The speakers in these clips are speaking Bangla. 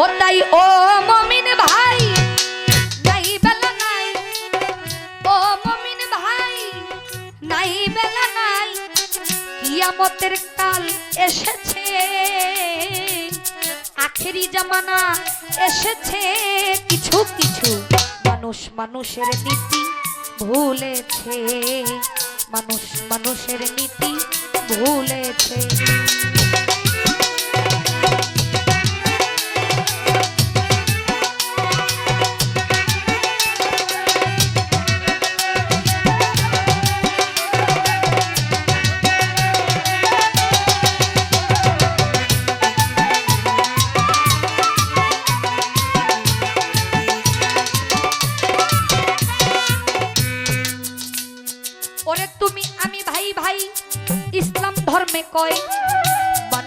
ও তাই ও মমিন ভাই, নাই বেলা নাই। ও মমিন ভাই, নাই বেলা নাই। কিয়ামতের কাল এসেছে, আখেরি জামানা এসেছে। কিছু কিছু মানুষ মানুষের নীতি ভুলেছে, মানুষ মানুষের নীতি ভুলেছে।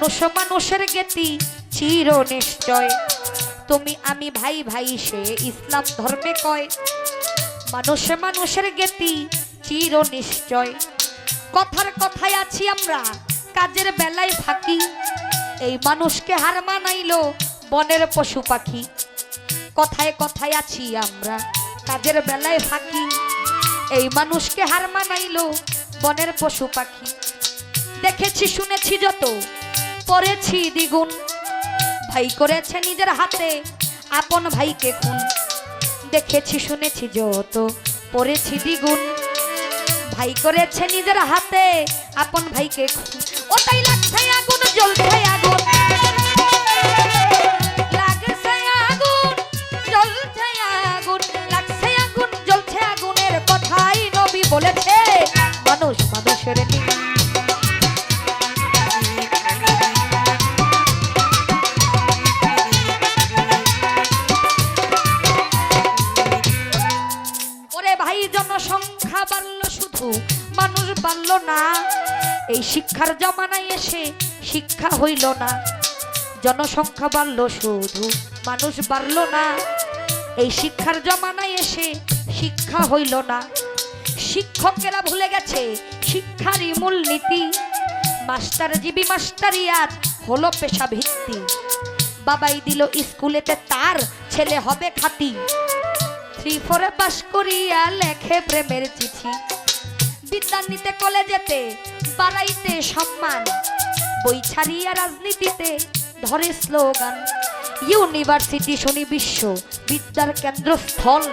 মানুষ মানুষের গেতি চির নিশ্চয়। তুমি আমি ভাই ভাই সে ইসলাম ধর্মে কয়। মানুষ মানুষের গেতি চির নিশ্চয়। কথার কথায় আছি আমরা, কাজের বেলায় ফাঁকি। এই মানুষকে হার মানাইলো বনের পশু পাখি। কথায় কথায় আছি আমরা, কাজের বেলায় ফাঁকি। এই মানুষকে হার মানাইলো বনের পশু পাখি। দেখেছি, শুনেছি যত পড়েছি দ্বিগুণ। ভাই করেছে নিজের হাতে, আপন ভাইকে খুন। দেখেছি, শুনেছি, যত পড়েছি দ্বিগুণ। ভাই করেছে নিজের হাতে, আপন ভাইকে খুন। ওটাই লাগছে আগুন, জ্বলছে আগুন। মানুষ না। এই শিক্ষার জমানায় এসে শিক্ষা হইল না। জনসংখ্যা বাড়ল শুধু, মানুষ বাড়ল না। এই শিক্ষার জমানায় এসে শিক্ষা হইল না। শিক্ষকেরা ভুলে গেছে শিক্ষারই মূলনীতি। মাস্টার জিবি মাস্টারিয়াত হলো পেশা ভিত্তি বাবাই দিল স্কুলেতে, তার ছেলে হবে খাতি থ্রি ফোরে পাশ করিয়া লেখে প্রেমের চিঠি। বিদ্যান নিতে কলেজেতে বাড়াইতে সম্মান, বই ছাড়িয়া রাজনীতিতে ধরে স্লোগান, ইউনিভার্সিটি শনি বিশ্ব বিদ্যার কেন্দ্রস্থল,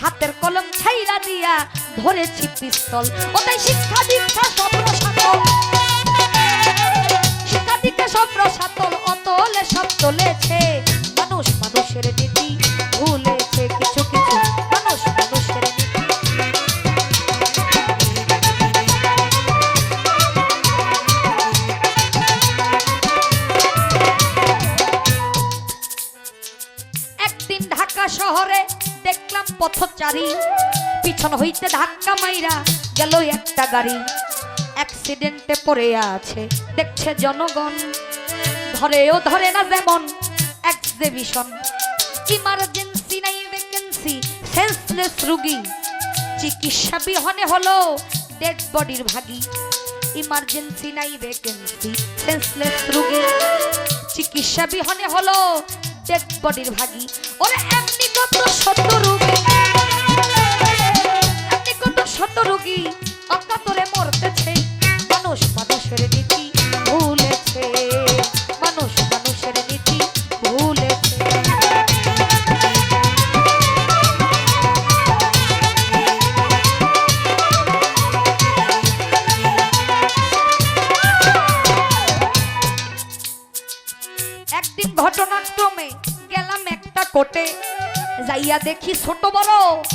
হাতের কলম ছাইরা দিয়া ধরেছি পিস্তল। ওটাই শিক্ষা দীক্ষা স্বপ্ন সাতল শিক্ষা দীক্ষা স্বপ্ন সাতল অতলে সব চলেছে। মানুষ মানুষের শহরে দেখলাম পথচারী। পিছন হইতে ধাক্কা মাইরা গেল একটা গাড়ি। অ্যাক্সিডেন্টে পড়ে আছে, দেখছে জনগণ। ধরেও ধরে না যেমন এক্সিবিশন ইমার্জেন্সি নাই ভ্যাকেন্সি সেন্সলেস রুগী। চিকিৎসা বিহনে হলো ডেড বডির ভাগী। ইমার্জেন্সি নাই ভ্যাকেন্সি সেন্সলেস রুগী। চিকিৎসা বিহনে হলো ডেড বডির ভাগী। ওরে কত শত রুগী? এমনি যাইয়া দেখি ছোট বড়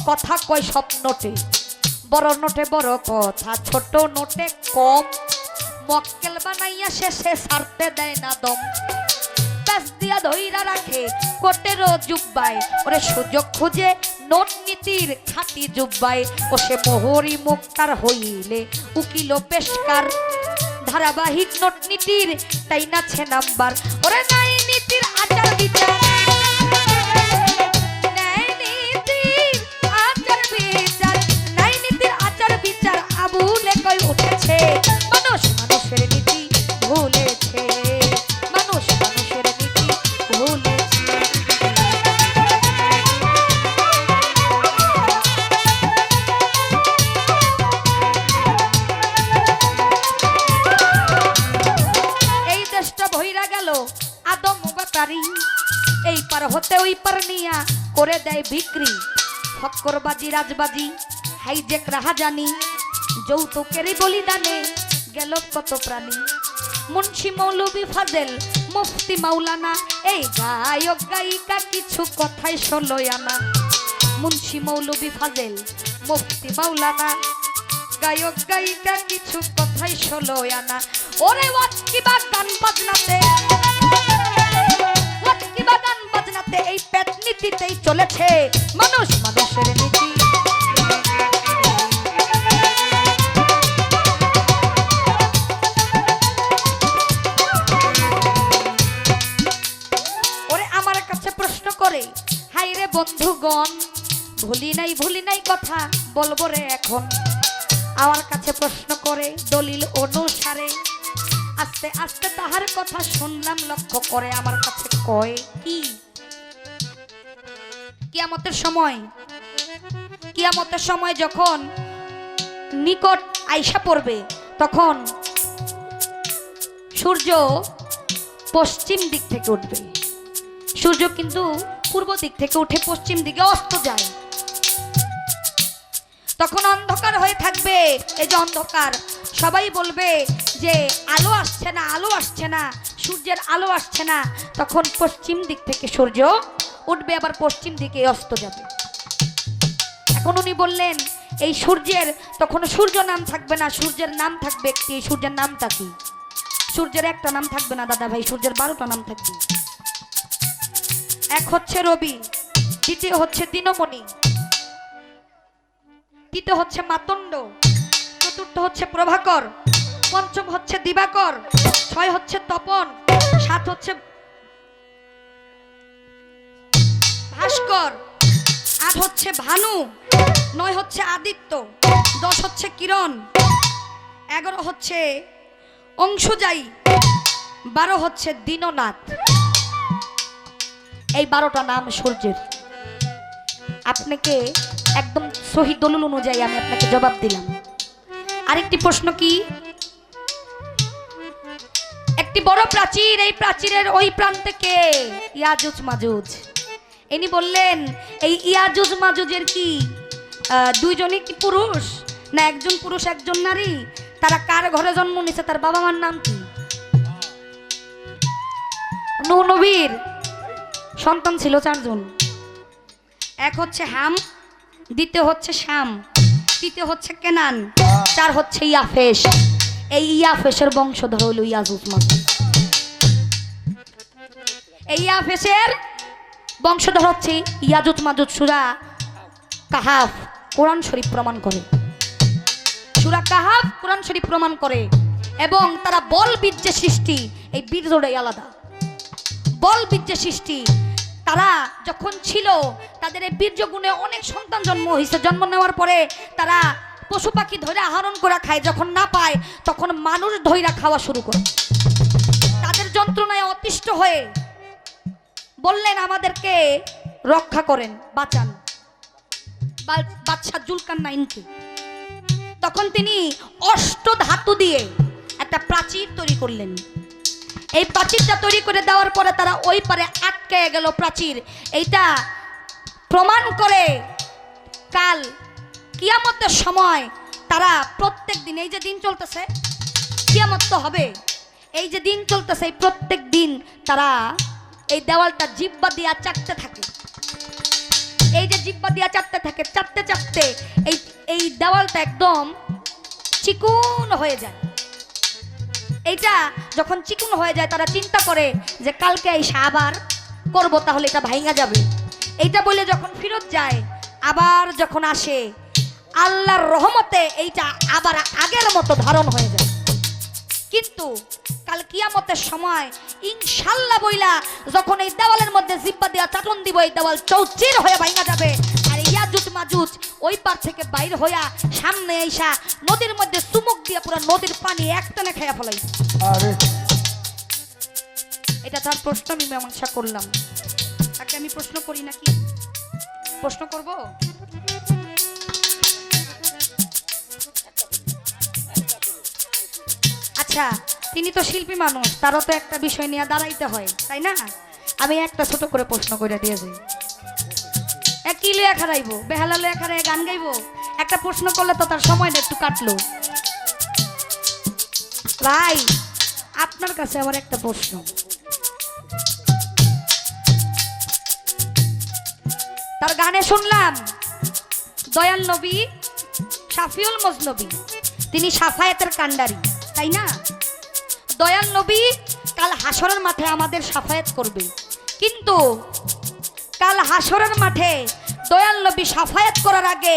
কথা কয় সব নোটে। বড় নোটে, বড় কথা, ছোট নোটে কম। মক্কেল বানাইয়া শেষে সারতে দেয় না দম। রাখে জুব্বাই ওরে সুযোগ খুঁজে মুক্তার হইলে উকিল পেশকার। ধারাবাহিক নোট নীতির তাই নাছে নাম্বার। ওরে নাই নীতির আচার বিচার করে দেয় বিক্রি। ফক্করবাজি রাজবাজি হাইজেক রাহাজানি যৌতুকেরই বলিদানে গেল কত প্রাণী। মুন্সি মৌলবি ফাজেল, মুফতি মাওলানা, এই গায়ক, গায়িকা কিছু কথাই ষোলোই আনা। মুন্সি মৌলবি ফাজেল, মুফতি মাওলানা, গায়ক, গায়িকা কিছু কথাই ষোলোই আনা। ওরে ওয়াট কিবা গান বাজনাতে, ওয়াট কিবা গান বাজনাতে এই পেট নীতিতেই চলেছে মানুষ, মানুষের নীতি। ওরে আমার কাছে প্রশ্ন করে হাই রে বন্ধুগণ, ভুলি নাই ভুলি নাই কথা বলব রে এখন। আমার কাছে প্রশ্ন করে, দলিল অনুসারে, আস্তে আস্তে তাহার কথা শুনলাম, লক্ষ্য করে আমার কাছে কয় কি? কিয়ামতের সময় কিয়ামতের সময় যখন নিকট আইসা পড়বে, তখন সূর্য পশ্চিম দিক থেকে উঠবে। সূর্য কিন্তু পূর্ব দিক থেকে উঠে পশ্চিম দিকে অস্ত যায়। তখন অন্ধকার হয়ে থাকবে। এই যে অন্ধকার, সবাই বলবে যে আলো আসছে না, আলো আসছে না, সূর্যের আলো আসছে না। তখন পশ্চিম দিক থেকে সূর্য উঠবে আবার পশ্চিম দিকে অস্ত যাবে। এখন উনি বললেন, এই সূর্যের তখন সূর্য নাম থাকবে না, সূর্যের নাম থাকবে একটি সূর্যের নামটা কি? সূর্যের একটা নাম থাকবে না, দাদা ভাই, সূর্যের বারোটা নাম থাকবে। এক হচ্ছে রবি, দ্বিতীয় হচ্ছে দিনমণি, তৃতীয় হচ্ছে মাতণ্ড চতুর্থ হচ্ছে প্রভাকর, পঞ্চম হচ্ছে দিবাকর, ছয় হচ্ছে তপন, সাত হচ্ছে ভাস্কর। আট হচ্ছে ভানু, নয় হচ্ছে আদিত্য, দশ হচ্ছে কিরণ, এগারো হচ্ছে অংশজায়ী বারো হচ্ছে দীননাথ। এই বারোটা নাম সূর্যের। আপনাকে একদম সহি দলিল অনুযায়ী আমি আপনাকে জবাব দিলাম। আরেকটি প্রশ্ন কি? একটি বড় প্রাচীর, এই প্রাচীরের ওই প্রান্তে কে? ইয়াজুজ মাজুজ। ইনি বললেন, এই ইয়াজুজ মাজুজের কি? দুইজনই কি পুরুষ? না একজন পুরুষ, একজন নারী? তারা কার ঘরে জন্ম নিছে? তার বাবা মার নাম কি? নবীর সন্তান ছিল চারজন। এক হচ্ছে হাম, দ্বিতীয় হচ্ছে শ্যাম তৃতীয় হচ্ছে কেনান, চার হচ্ছে ইয়াফেস এই ইয়াফেসের বংশধর হইল ইয়াজুজ মাজুজ। এই ইয়াফেসের বংশধর হচ্ছে ইয়াজুজ মাজুজ সুরা কাহাফ, কোরআন শরীফ প্রমাণ করে। সুরা কাহাফ, কোরআন শরীফ প্রমাণ করে। এবং তারা বল বীর্যের সৃষ্টি, এই বীর্যটাই আলাদা। বল বীর্যের সৃষ্টি। তারা যখন ছিল, তাদের এই বীর্য গুণে অনেক সন্তান জন্ম হয়েছে জন্ম নেওয়ার পরে তারা পশু পাখি ধরে আহরণ করে খায়। যখন না পায়, তখন মানুষ ধৈরা খাওয়া শুরু করে। তাদের যন্ত্রণায় অতিষ্ঠ হয়ে বললেন আমাদেরকে রক্ষা করেন, বাঁচান। বা- বাদশাহ জুলকান নাইনকে তখন তিনি অষ্ট ধাতু দিয়ে একটা প্রাচীর তৈরি করলেন। এই প্রাচীরটা তৈরি করে দেওয়ার পরে তারা ওই পারে আটকে গেল প্রাচীর। এইটা প্রমাণ করে কাল কিয়ামতের সময় তারা প্রত্যেক দিন এই যে দিন চলতেছে, কিয়ামত তো হবে। এই যে দিন চলতেছে, এই প্রত্যেক দিন তারা এই দেওয়ালটা জিব্বা দিয়া চাটতে থাকে। এই যে জিব্বা দিয়া চাটতে থাকে, চাটতে চাটতে এই এই দেওয়ালটা একদম চিকুন হয়ে যায়। এইটা যখন চিকুন হয়ে যায়, তারা চিন্তা করে যে কালকে এই আবার করব, তাহলে এটা ভাঙা যাবে। এইটা বলে যখন ফিরত যায়, আবার যখন আসে, আল্লাহর রহমতে এইটা আবার আগের মতো ধারণ হয়ে যায়। কিন্তু কাল কিয়ামতের সময় ইনশাল্লাহ বইলা যখন এই দেওয়ালের মধ্যে জিব্বা দেওয়া চাটন দিব এই দেওয়াল চৌচির হয়ে ভাঙা যাবে। আর ইয়াজুজ মাজুজ ওই পার থেকে বাইর হইয়া সামনে আইসা নদীর মধ্যে চুমুক দিয়ে পুরো নদীর পানি একটানে খাইয়া ফেলাই এটা তার প্রশ্ন আমি মীমাংসা করলাম। তাকে আমি প্রশ্ন করি নাকি? প্রশ্ন করব? আচ্ছা তিনি তো শিল্পী মানুষ, তারও তো একটা বিষয় নিয়ে দাঁড়াইতে হয়, তাই না? আমি একটা ছোট করে প্রশ্ন করে দিয়েছি এ কি লইয়া খারাইব বেহালা লইয়া খারাই গান গাইবো? একটা প্রশ্ন করলে তো তার সময়টা একটু কাটলো। ভাই আপনার কাছে আমার একটা প্রশ্ন। তার গানে শুনলাম, দয়াল নবী, শাফিউল মজনবী। তিনি সাফায়েতের কান্ডারি তাই না? দয়াল নবী কাল হাসরের মাঠে আমাদের সাফায়াত করবে। কিন্তু কাল হাসরের মাঠে দয়াল নবী সাফায়াত করার আগে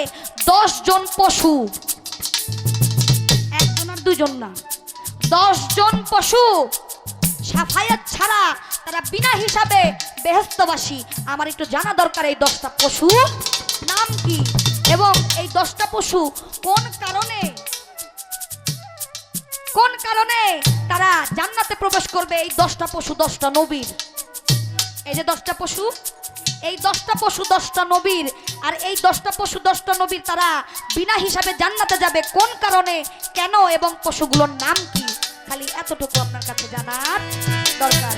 দশ জন পশু একজন আর দুজন না, দশ জন পশু সাফায়াত ছাড়া তারা বিনা হিসাবে বেহস্তবাসী আমার একটু জানা দরকার এই দশটা পশু নাম কি? এবং এই দশটা পশু কোন কারণে কোন কারণে তারা জান্নাতে প্রবেশ করবে এই দশটা পশু, দশটা নবীর? এই যে দশটা পশু, এই দশটা পশু, দশটা নবীর, আর এই দশটা পশু, দশটা নবীর তারা বিনা হিসাবে জান্নাতে যাবে কোন কারণে, কেন এবং পশুগুলোর নাম কি? খালি এতটুকু আপনার কাছে জানার দরকার।